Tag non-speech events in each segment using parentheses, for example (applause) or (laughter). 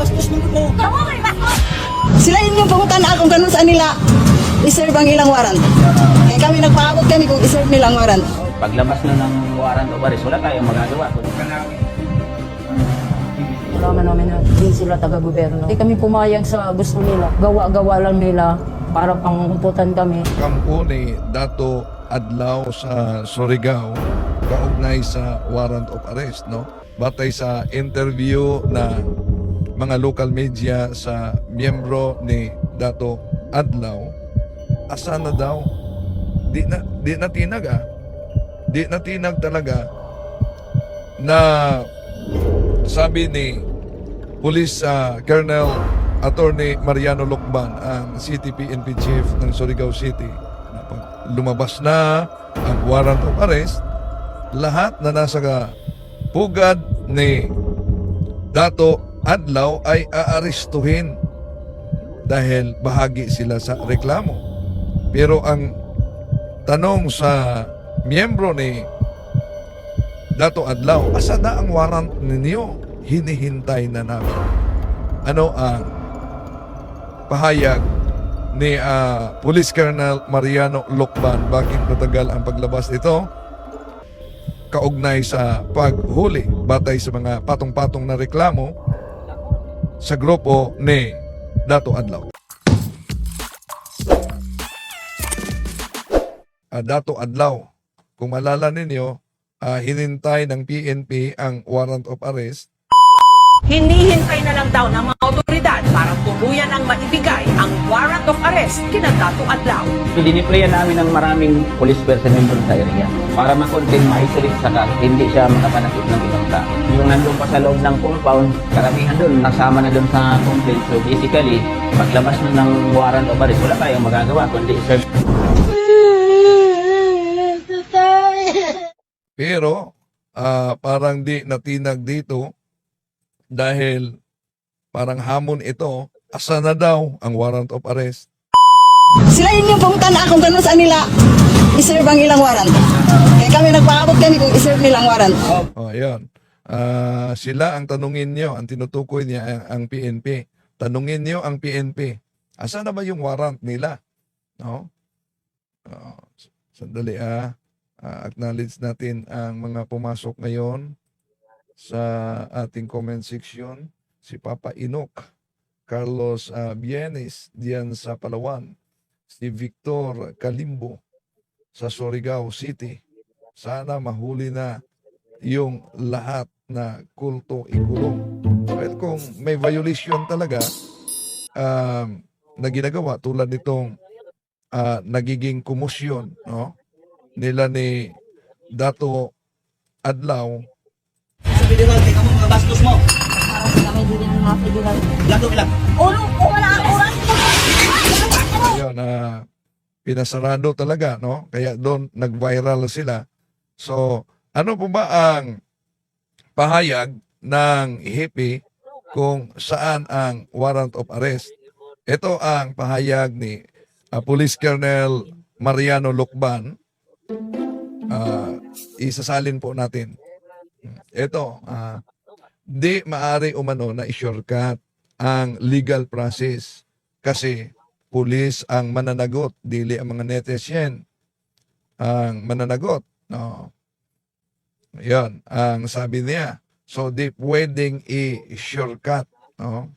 bastos mo ko. Sila inyong pangutan akong ganun sa nila. Iserve ang ilang warrant. Kaya kami nagpaabot kami kung iserve nilang warrant. Paglabas na ng warrant o baris, wala tayong magagawa. Alam namin na hindi sila taga-gobyerno. Hindi kami pumayag sa gusto nila. Gawa-gawa lang nila para pangumputan kami. kampo ni Dato Adlaw sa Surigao kaugnay sa warrant of arrest no batay sa interview na mga local media sa miyembro ni Dato Adlaw. Asa na daw? Di na di na tinag ah. Di na tinag talaga na sabi ni Police ah, Colonel Attorney Mariano Lucban ang CTP-NP Chief ng Surigao City. Pag lumabas na ang warrant of arrest. Lahat na nasa pugad ni Dato Adlaw ay aarestuhin dahil bahagi sila sa reklamo. Pero ang tanong sa miyembro ni Dato Adlaw, asa na ang warrant ninyo? Hinihintay na namin. Ano ang pahayag ni ah, Police Colonel Mariano Lokban bakit matagal ang paglabas ito? Kaugnay sa paghuli batay sa mga patong-patong na reklamo sa grupo ni Dato Adlaw. Ah, Dato Adlaw, kung malala ninyo, ah, hinintay ng PNP ang warrant of arrest Hinihintay na lang daw ng mga otoridad para tuluyan ang maibigay ang warrant of arrest kina Dato Adlaw. Diniplayan namin ng maraming police personnel doon sa area para makontain, ma-isolate saka hindi siya makapanakit ng ibang tao. Yung nandun pa sa loob ng compound, karamihan doon, nasama na doon sa complaint. So basically, paglabas na ng warrant of arrest, wala tayong magagawa kundi serve Pero ah, parang di natinag dito dahil parang hamon ito, asa na daw ang warrant of arrest. Sila inyong pangutan akong ganun sa nila. Iserve ang ilang warrant. Kaya kami nagpaabot kami kung iserve nilang warrant. Oh, ayun. Ah, sila ang tanungin niyo, ang tinutukoy niya ang, ang PNP. Tanungin niyo ang PNP. Asa na ba yung warrant nila? No? Oh, sandali ah. Ah, acknowledge natin ang mga pumasok ngayon sa ating comment section. Si Papa Inok, Carlos ah, Bienes, diyan sa Palawan. Si Victor Kalimbo sa Surigao City. Sana mahuli na yung lahat na kulto ikulong. Well, kung may violation talaga um, na ginagawa tulad nitong ah, nagiging kumusyon no? nila ni Dato Adlaw, Sa kami din ng mga federal. Lato ilang. Ulo wala ang oras! yun, na pinasarado talaga, no? Kaya doon nag-viral sila. So, ano po ba ang pahayag ng hippie kung saan ang warrant of arrest? Ito ang pahayag ni ah, Police Colonel Mariano Lucban. Ah, isasalin po natin. Ito, ah, di maari umano na i-shortcut ang legal process kasi pulis ang mananagot, dili ang mga netizen ang mananagot. No. Yan, ang sabi niya. So, di pwedeng i-shortcut. No?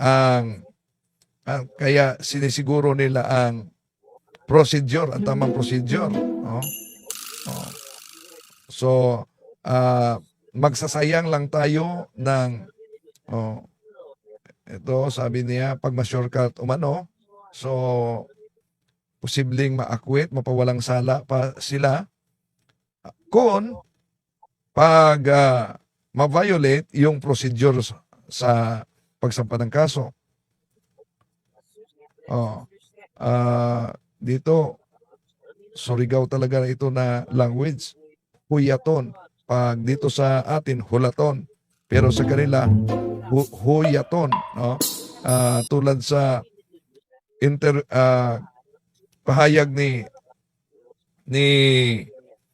Ang, ang, kaya sinisiguro nila ang procedure, ang tamang procedure. No? No. So, ah, magsasayang lang tayo ng oh, ito, sabi niya, pag ma-shortcut umano, so, posibleng ma-acquit, mapawalang sala pa sila. Kung, pag ah, ma-violate yung procedure sa, sa pagsampa ng kaso. Oh, ah, dito, Surigao talaga ito na language. Huyaton. Pag dito sa atin, hulaton. Pero sa kanila, hu- huyaton, no? Ah, tulad sa inter ah, pahayag ni ni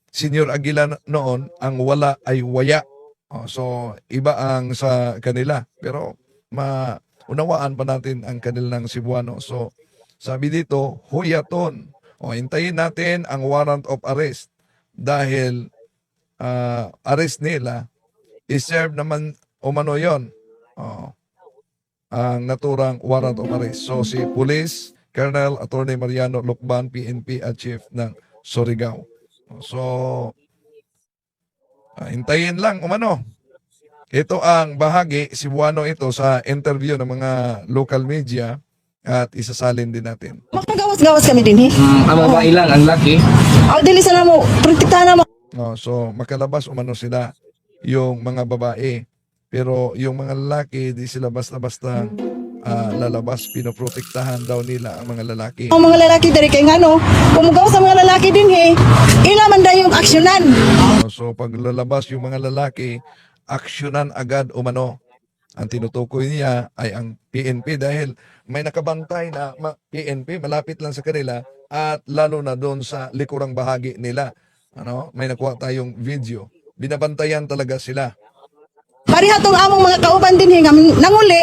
Senior Aguila noon, ang wala ay waya. Oh, so, iba ang sa kanila. Pero, maunawaan pa natin ang kanilang Cebuano. So, sabi dito, huyaton. O, hintayin natin ang warrant of arrest dahil ah, arrest nila i-serve naman umano yon. Oh, ang naturang warrant of arrest. So, si Police Colonel Attorney Mariano Lukban, PNP at Chief ng Surigao. So, Ah, hintayin lang umano. Ito ang bahagi, Cebuano ito sa interview ng mga local media at isasalin din natin. Makagawas-gawas kami din eh. ang babae lang, ang laki. Aw dili sana mo protektahan na mo. Oh, so makalabas umano sila yung mga babae. Pero yung mga lalaki, di sila basta-basta ah, lalabas. Pinoprotektahan daw nila ang mga lalaki. Ang mga lalaki dari kay ngano, kumugaw sa mga lalaki din eh. Ila man dayon yung aksyonan. So pag lalabas yung mga lalaki, aksyonan agad umano. Ang tinutukoy niya ay ang PNP dahil may nakabantay na PNP malapit lang sa kanila at lalo na doon sa likurang bahagi nila. Ano, may nakuha tayong video. Binabantayan talaga sila. Pareha tong among mga kauban din eh, nga nanguli.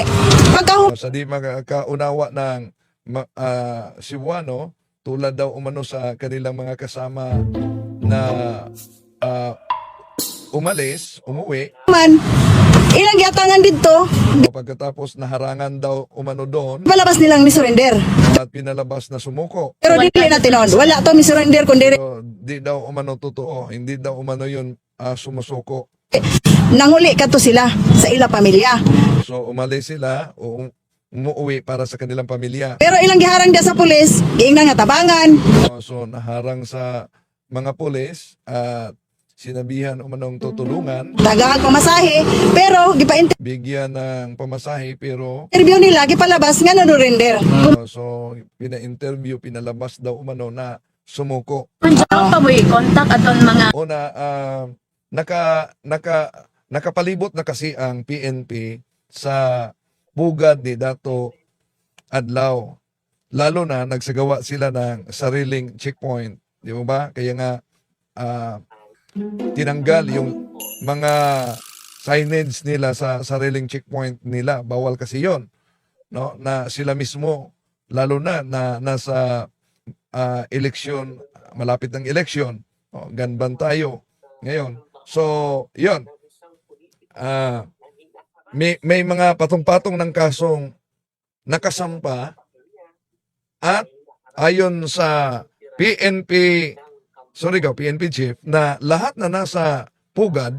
Pagka Sa di magkaunawa ng ma- ah, Cebuano, tulad daw umano sa kanilang mga kasama na ah, umalis, umuwi, man, ilang giatangan dito, pagkatapos naharangan daw umano doon palabas nilang ni surrender. at pinalabas na sumuko. Pero dili na tinon. Wala to mi surrender kundi So, di daw umano totoo, hindi daw umano yun ah, sumusuko. nanguli kadto sila sa ila pamilya. So umalis sila o um- umuwi para sa kanilang pamilya. Pero ilang giharang dia sa pulis, giingnan nga tabangan. Uh, so naharang sa mga pulis at sinabihan umanong tutulungan, Tagahag pamasahe, pero gipa-interview bigyan ng pamasahe pero nila gipalabas nga no surrender. uh, so pina-interview, pinalabas daw umano na sumuko. Kundiyo pa mo i-contact aton mga Una, ah, naka, naka, nakapalibot na kasi ang PNP sa bugad ni Dato Adlaw. Lalo na nagsagawa sila ng sariling checkpoint. Di mo ba? Kaya nga ah, tinanggal yung mga signage nila sa sariling checkpoint nila. Bawal kasi yon no? Na sila mismo, lalo na na nasa ah, eleksyon, malapit ng eleksyon, oh, ganban tayo ngayon. So, yon Ah, may, may mga patong-patong ng kasong nakasampa at ayon sa PNP, ka, PNP chief, na lahat na nasa pugad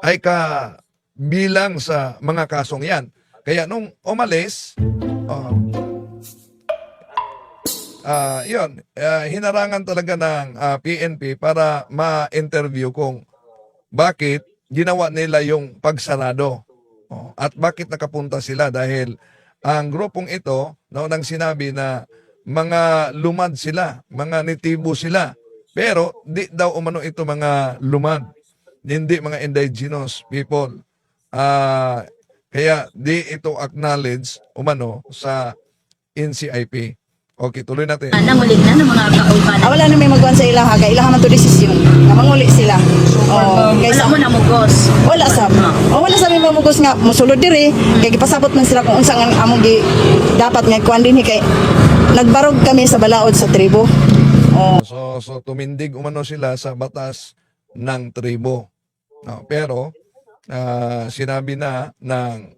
ay ka bilang sa mga kasong yan. Kaya nung umalis, oh, ah yun, ah, hinarangan talaga ng ah, PNP para ma-interview kung bakit ginawa nila yung pagsarado. Oh, at bakit nakapunta sila dahil ang grupong ito naunang sinabi na mga lumad sila, mga nitibo sila. Pero di daw umano ito mga lumad, hindi mga indigenous people. Ah, kaya di ito acknowledge umano sa NCIP. Okay, tuloy natin. nangulig na ng mga kauban. Ah, wala na may magwan sa ilaha, kay ilaha man to desisyon. Nga manguli sila. Oh, Wala kaysa mo na mugos. wala sa oh, wala sa may mamugos nga musulod diri kay gipasabot man sila kung unsa ang among gi dapat nga kuan dinhi kay nagbarog kami sa balaod sa tribo. Oh, So, so tumindig umano sila sa batas ng tribo. No, pero ah, sinabi na ng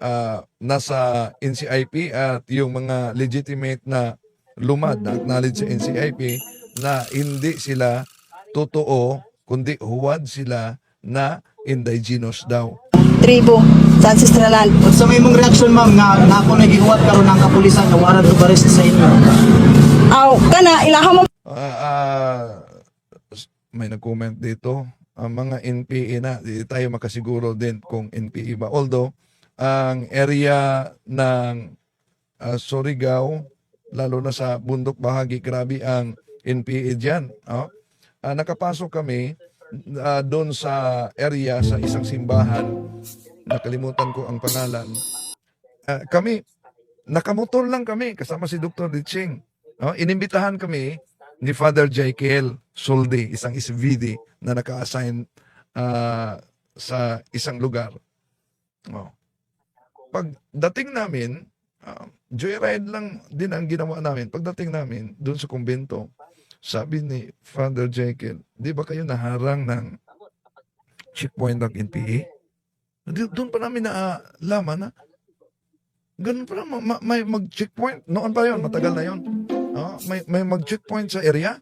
ah, nasa NCIP at yung mga legitimate na lumad na acknowledge sa NCIP na hindi sila totoo kundi huwad sila na indigenous daw. tribo sa ancestral land. Sa may mong reaction ma'am nga nga ako nagihuwat karon ng kapulisan nga warrant of arrest sa inyo. Aw, kana ilaha mo Ah, ah, may nag-comment dito. Ang mga NPE na, di tayo makasiguro din kung NPE ba. Although, ang area ng ah, Surigao, lalo na sa bundok bahagi, grabe ang NPE dyan. Oh. Ah, nakapasok kami ah, doon sa area sa isang simbahan. Nakalimutan ko ang pangalan. Ah, kami, nakamotor lang kami kasama si Dr. Ditching. No, inimbitahan kami ni Father Jekyll Solde, isang SVD na naka-assign ah, sa isang lugar. Oh. Pagdating namin, ah, joyride lang din ang ginawa namin. Pagdating namin doon sa kumbento, sabi ni Father Jekyll, di ba kayo naharang ng checkpoint ng NPA? Doon pa namin naalaman na ganun pa naman, ma- may mag-checkpoint. Noon pa yon matagal na yon. Oh, may, may mag-checkpoint sa area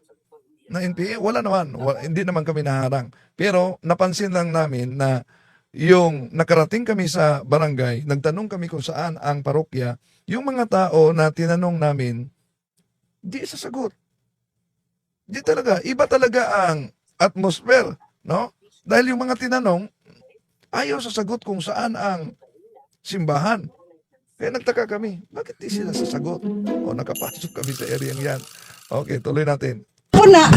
na NPA. Wala naman. Wa- hindi naman kami naharang. Pero napansin lang namin na yung nakarating kami sa barangay, nagtanong kami kung saan ang parokya, yung mga tao na tinanong namin, di sasagot. Di talaga. Iba talaga ang atmosphere. No? Dahil yung mga tinanong, ayaw sasagot kung saan ang simbahan. Kaya nagtaka kami, bakit di sila sasagot? O nakapasok kami sa area yan. Okay, tuloy natin. Una,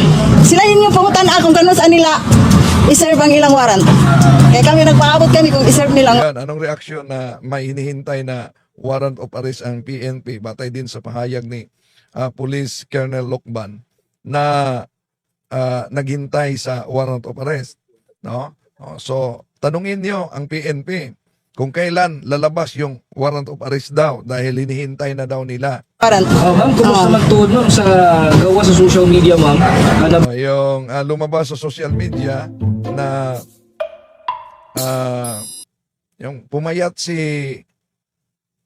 sila yun yung pangutan akong kung saan nila iserve ang ilang warrant. Kaya kami nagpaabot kami kung iserve nilang Yan, anong reaksyon na may hinihintay na warrant of arrest ang PNP batay din sa pahayag ni ah, Police Colonel Lokban na ah, naghintay sa warrant of arrest. No? O, so, tanungin niyo ang PNP kung kailan lalabas yung warrant of arrest daw dahil hinihintay na daw nila warrant. Ah, ma'am, kumusta Ah. magtuod ma'am sa gawa sa social media ma'am? Uh, yung ah, lumabas sa social media na ah, yung pumayat si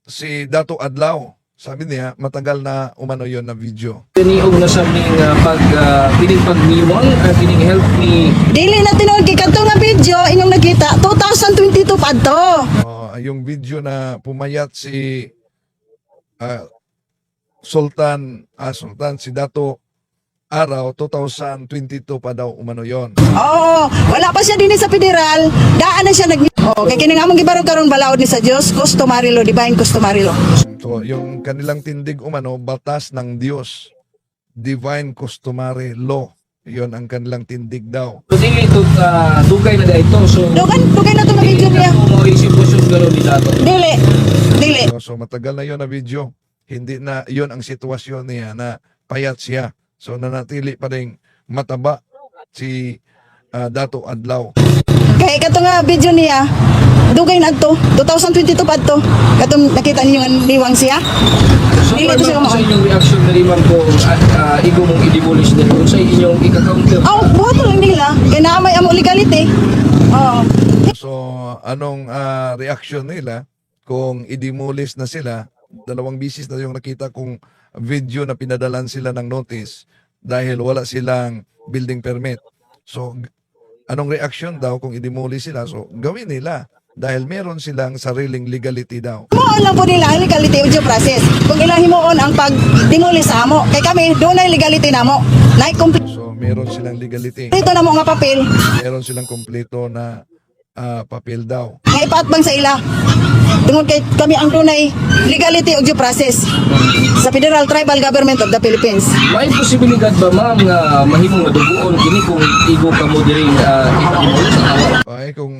si Dato Adlaw. Sabi niya, matagal na umano yon na video. tiniog na sa aming ah, pag uh, pining pagniwang at pining help ni Dili na tinuod kay kadto nga video inyong nakita 2022 pa to. Oh, yung video na pumayat si ah, Sultan, ah, Sultan, si Dato Araw, 2022 pa daw umano yon. Oo, wala pa siya din sa federal. Daan na siya nag Oh, kay kini nga among gibarog karon balaod ni sa Dios, customary law, divine customary law. So, yung kanilang tindig umano, batas ng Diyos. Divine Customary Law. Yon ang kanilang tindig daw. So, dili ito uh, dugay na ito. So, Dugan, dugay na to nga video niya. mo isipusyon gano'n ni Dato. Dili. Dili. So, so matagal na yon na video. Hindi na yon ang sitwasyon niya na payat siya. So nanatili pa rin mataba si ah, Dato Adlaw. Kay kato nga video niya, dugay na to. 2022 pa to. Katong nakita niyo nga niwang siya. So, Dili to siya sa mo. inyong reaction na rin ma'am kung uh, ikaw mong i-demolish din kung sa inyong ika-counter? Ang buhat lang nila. Kaya naamay amo legality. Oo. So anong ah, reaction nila kung i-demolish na sila? Dalawang bisis na yung nakita kong video na pinadalan sila ng notice dahil wala silang building permit. So anong reaction daw kung i-demolish sila? So gawin nila dahil meron silang sariling legality daw. Himuon lang po nila ang legality o due process. Kung ilang himuon ang pag-demoli sa amo. Kay kami, doon na legality na mo. Na-complete So meron silang legality. na mo nga papel. Meron silang kompleto na ah, papel daw. Nga ipaatbang sa ila. Tungod kay kami ang dunay legality o due process sa Federal Tribal Government of the Philippines. May posibilidad ba ma'am nga mahimong maduguon kini kung igo ka mo diri uh, awa? Okay, kung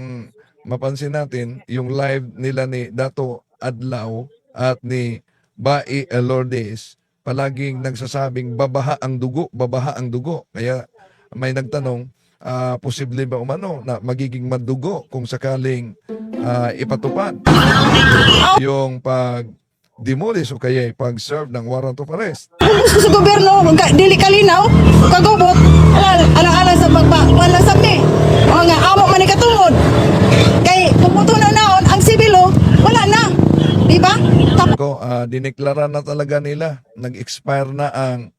mapansin natin, yung live nila ni Dato Adlaw at ni Bai Lourdes, palaging nagsasabing babaha ang dugo, babaha ang dugo. Kaya may nagtanong, ah, posible ba umano na magiging madugo kung sakaling ah, ipatupad yung pag demolish o kaya pag-serve ng warrant of arrest. Gusto sa gobyerno, kung ka, dili kalinaw, kagubot, ala- alang-alang sa pagpa, wala sa mi. O nga, amo man ni katungod. Kay, kung puto na naon, ang sibilo, wala na. Di ba? Tapos ko, ah, dineklara na talaga nila, nag-expire na ang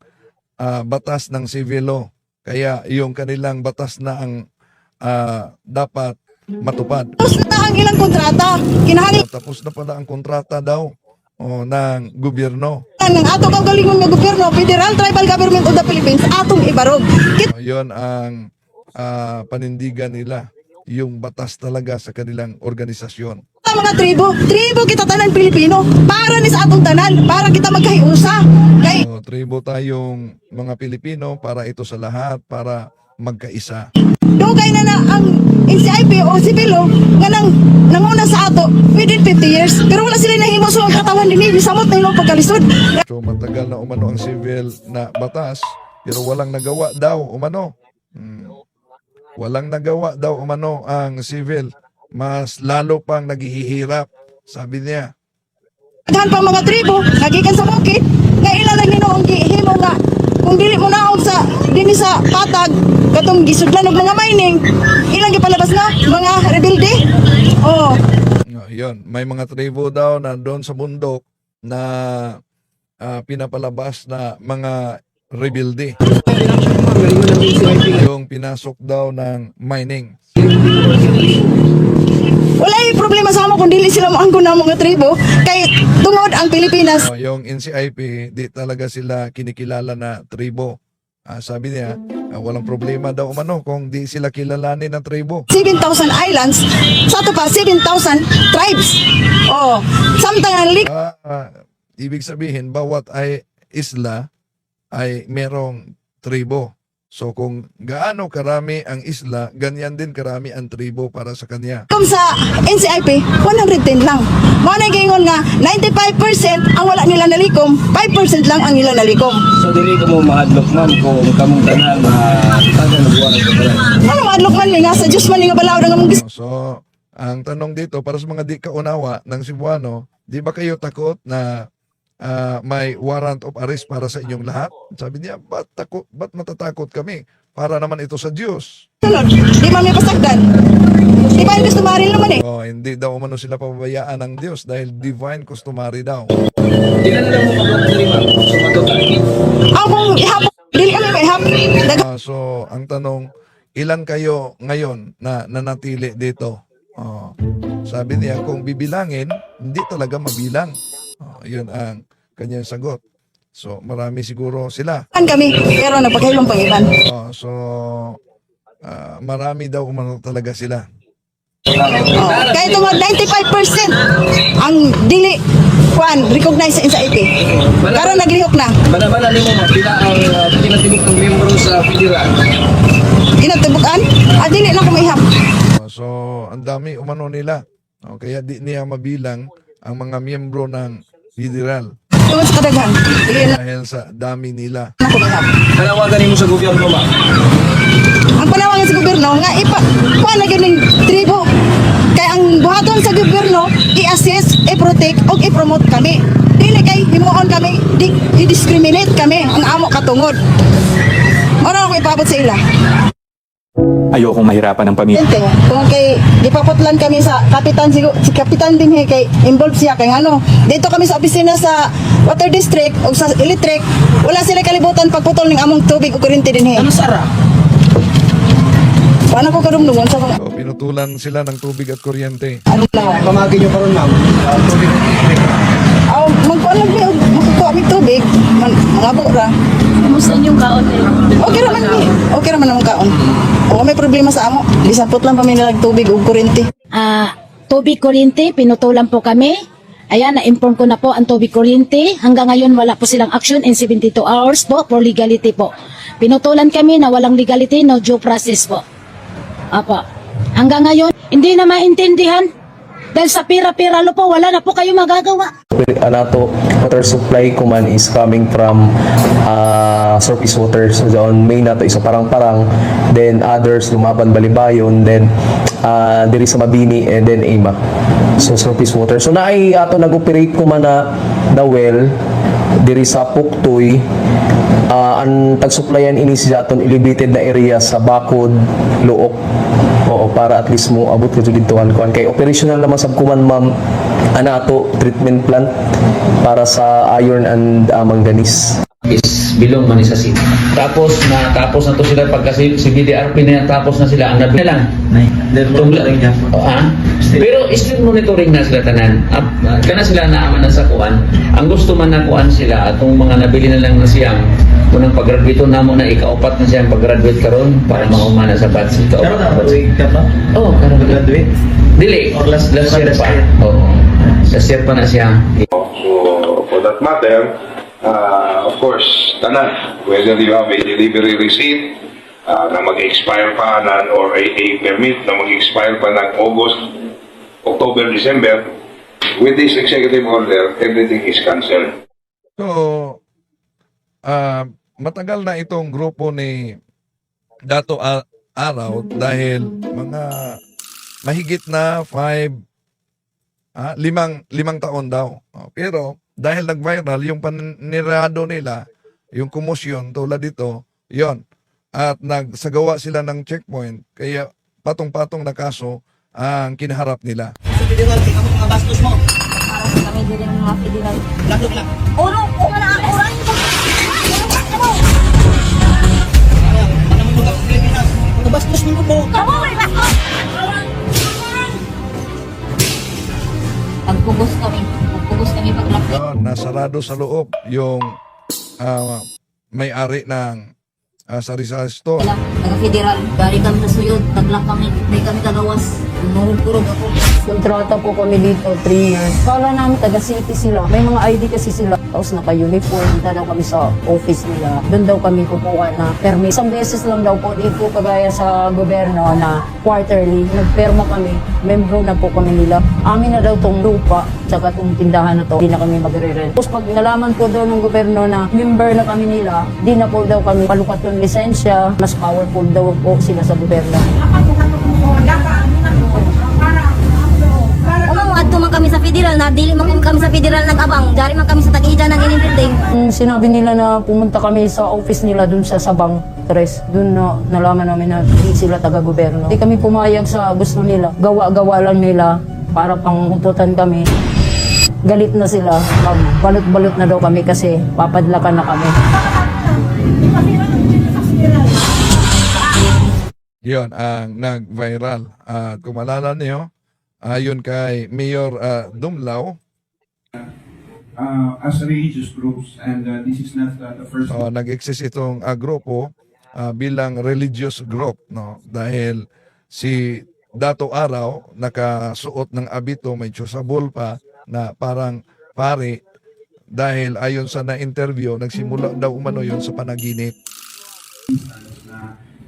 ah, batas ng civil law. Kaya yung kanilang batas na ang ah, dapat matupad. na ang ilang kontrata. Kinahanglan Tapos na pala ang kontrata daw oh, ng gobyerno. ng ato kagalingon nga gobyerno, Federal Tribal Government of the Philippines, atong ibarog. Kita Oh, Yon ang ah, panindigan nila, yung batas talaga sa kanilang organisasyon. Mga tribo, tribo kita tanan Pilipino, para ni sa atong tanan, para kita magkahiusa. Kay, So, tribo tayong mga Pilipino para ito sa lahat, para magkaisa. dugay na na ang NCIP o Sibilo nga nang nanguna sa ato within 50 years. Pero wala sila nahimo sa mga katawan din samot na ilang pagkalisod. So matagal na umano ang civil na batas pero walang nagawa daw umano. Hmm. Walang nagawa daw umano ang civil mas lalo pang naghihirap. Sabi niya. Daghan pa mga tribo, nagikan sa bukid, nga ila lang ginoong gihimo nga kung dili mo naog sa dinhi sa patag katong gisudlan og mga mining ilang gipalabas na mga rebelde oh No, yun, may mga tribo daw na doon sa bundok na ah, pinapalabas na mga rebelde. Yung pinasok daw ng mining. Wala yung problema sa amo kung dili sila moangko na mga tribo kay tungod ang Pilipinas Oh, yung NCIP, di talaga sila kinikilala na tribo. Ah, sabi niya, ah, walang problema daw umano kung di sila kilalanin ng tribo. 7,000 islands sa to pa 7,000 tribes oh samtang ang lik Ah, ah, ibig sabihin, bawat ay isla ay merong tribo. So kung gaano karami ang isla, ganyan din karami ang tribo para sa kanya. Kung sa NCIP, 110 lang. Mo na gingon nga 95% ang wala nila nalikom, 5% lang ang nila nalikom. So dili ko mo mahadlok ma'am kung kamong tanan na taga nagwala ko pala. Ano madlok man nga sa Diyos man nga balaw nga mong So, ang tanong dito, para sa mga di kaunawa ng Cebuano, di ba kayo takot na ah, may warrant of arrest para sa inyong lahat? Sabi niya, ba't, takot, ba't matatakot kami? Para naman ito sa Diyos. sunod. Di man may pasagdan. Di ba yung customary naman eh. Oh, hindi daw umano sila pababayaan ng Diyos dahil divine customary daw. Ang kung ihapon, dili kami may hap. Dag- Ah, so, ang tanong, ilan kayo ngayon na nanatili dito? Oh, sabi niya, kung bibilangin, hindi talaga mabilang. Oh, yun ang kanyang sagot. So, marami siguro sila. kami, pero nagpagkailong pang iban. Oh, so, ah, marami daw umano talaga sila. Oh, kaya tungod 95% ang dili kuan recognize sa NCIP. Karon naglihok na. Bana-bana nimo ma'am pila ang uh, tinatibok ng miyembro sa federal. Inatubukan, ah dili na ko maihap. Oh, so, ang dami umano nila. Oh, kaya di niya mabilang ang mga miyembro ng federal Tungod sa na dahil sa dami nila. maihap. Panawagan nimo sa gobyerno ma'am. ang panawangan sa gobyerno nga ipa kuha na ganing tribo kay ang buhaton sa gobyerno i-assess, i-protect o i-promote kami dili kay himuon kami di, i-discriminate kami ang amo katungod Ora ako ipabot sa ila. Ayokong mahirapan ng pamilya. Ente, kung kay gipaputlan kami sa kapitan sigo, si kapitan din eh, kay involved siya kay ano. Dito kami sa opisina sa Water District o sa Electric, wala sila kalibutan pagputol ng among tubig o kuryente din he. Ano sara? Paano ko karumdungon sa mga So, pinutulan sila ng tubig at kuryente. ano lang. Pamagin nyo karon ma'am. Tubig at electric. Aw, magkuan lang mi makukuha mi tubig, man, mga bura. Kumusta inyong kaon eh? Okay raman mi. Okay raman namang kaon. O may problema sa amo, bisan putlan pa mi nilag tubig o kuryente. Ah, tubig kuryente, pinutulan po kami. Ayan, na-inform ko na po ang tubig kuryente. Hanggang ngayon wala po silang action in 72 hours po for legality po. Pinutulan kami na walang legality, no due process po. Apa. Hanggang ngayon, hindi na maintindihan. Dahil sa pira-pira lo po, wala na po kayo magagawa. Anato water supply kuman is coming from uh, surface water. So doon main nato is sa parang-parang. Then others lumaban balibayon. Then uh, diri sa Mabini and then Ima so surface water. So naay ato nag-operate kuman na the well diri sa Puktoy uh, ang tag-supplyan ini sa aton elevated na area sa Bakod Luok Oo, para at least mo abot ko gintuan ko. Kay operational naman sab kuman ma'am ana ato treatment plant para sa iron and uh, manganese. is bilong man sa city. Tapos na tapos na to sila pagka si, si BDRP na yan, tapos na sila ang nabi na lang. Oh, ah? Pero still monitoring na sila tanan. Up, uh, kana sila naaman na sa kuan. Ang gusto man na kuan sila atong mga nabili na lang na siyang unang pag-graduate namo na ikaupat na siyang pag-graduate karon para maumana sa batch ito. Karon na ka ba? Oh, karon graduate. Dili, last, last year pa. Oo. Last year pa na siya. So, for that matter, uh, of course, tanan, whether you have a delivery receipt uh, na mag-expire pa nan or a, a permit na mag-expire pa ng August, October, December, with this executive order, everything is cancelled. So, ah, matagal na itong grupo ni Dato A- Araw dahil mga mahigit na five, ah, limang, limang taon daw. Oh, pero dahil nag-viral, yung panirado nila, yung kumosyon tulad dito, yon At nagsagawa sila ng checkpoint, kaya patong-patong na kaso ang kinaharap nila. Sa federal, tingnan mo mga bastos mo. Para sa kami din ng mga federal. Lalo lang. Uro, kung wala ang oras. Mo mga Pilipinas? Mga bastos mo mo. Kamu may bakot. Nagpugos kami. Nagpugos kami paglak. Yun, nasarado sa loob yung ah, may-ari ng uh, sari-sari store. Sila, taga-federal. Dari kami sa suyod. Kami. May kami kagawas. Nurog-turog ako. Kontrata po kami dito, 3 years. Kala namin taga-city sila. May mga ID kasi sila. Tapos naka-uniform. Daw kami sa office nila. Doon daw kami kukuha na permit. Isang beses lang daw po dito kagaya sa gobyerno na quarterly. Nagperma kami. Membro na po kami nila. Amin na daw tong lupa. Tsaka tong tindahan na to. Hindi na kami magre-rent. Tapos pag nalaman po daw ng gobyerno na member na kami nila, di na po daw kami palukat yung lisensya. Mas powerful daw po sila sa gobyerno. Ano, adto man kami sa federal na dili man kami sa federal nag-abang. Dari man kami sa tag-ida ng inimpinding. Mm, sinabi nila na pumunta kami sa office nila dun sa Sabang Tres. Dun na nalaman namin na hindi sila taga-gobyerno. Hindi kami pumayag sa gusto nila. Gawa-gawa lang nila para panguntutan kami. Galit na sila. Magbalot-balot na daw kami kasi papadlakan na kami. Yon ang nag-viral. At kung malala niyo, ayon kay Mayor ah, Dumlao, uh, as religious groups, and uh, this is not uh, the first So, nag-exist itong uh, grupo ah, bilang religious group, no? Dahil si Dato Araw nakasuot ng abito, may chusabol pa na parang pare dahil ayon sa na-interview, nagsimula daw umano yon sa panaginip.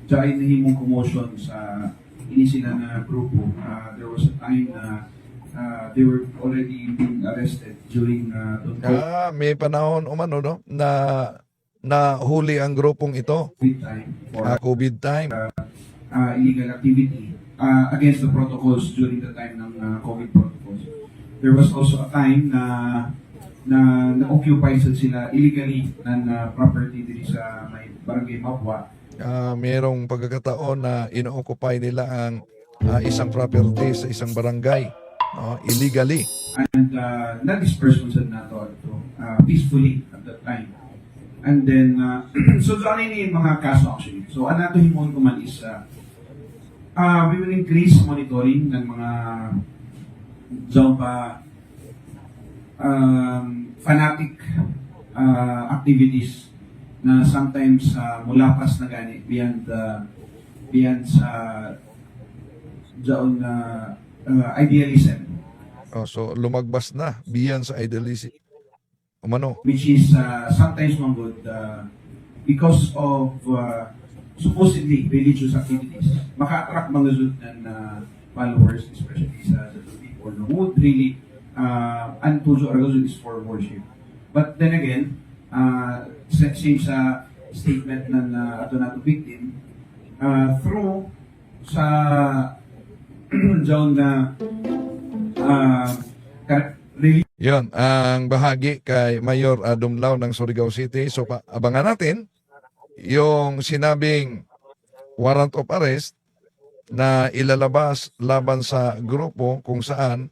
siya ay nahimong commotion sa inisila na grupo. Uh, was a time na uh, they were already being arrested during uh, the Ah, may panahon umano no na na huli ang grupong ito, COVID time for ah, COVID time. uh, illegal activity uh, against the protocols during the time ng uh, COVID protocols. There was also a time na na na-occupy sila illegally ng uh, property dito sa may barangay Mapwa. Ah, merong pagkakataon na ino-occupy nila ang ah, isang property sa isang barangay no, illegally. And uh, na-disperse mo sa nato ito uh, peacefully at that time. And then, uh, (clears throat) so so ano mga kaso actually? So ano ito himon ko man is uh, uh, we will increase monitoring ng mga Zomba um, fanatic uh, activities na sometimes uh, mulapas na gani beyond uh, beyond sa doon na uh, idealism Oh, so lumagbas na biyan sa idealism. Umano. which is uh, sometimes not good uh, because of uh, supposedly religious activities. Maka-attract mga zud ng uh, followers, especially sa sa people no, who would really uh, and Tuzo Aragazud is for worship. But then again, uh, sa- same sa statement ng uh, ato nato victim, uh, through sa (clears throat) zone na uh, religious Yon, ang bahagi kay Mayor Adumlao ng Surigao City. So pa, abangan natin yung sinabing warrant of arrest na ilalabas laban sa grupo kung saan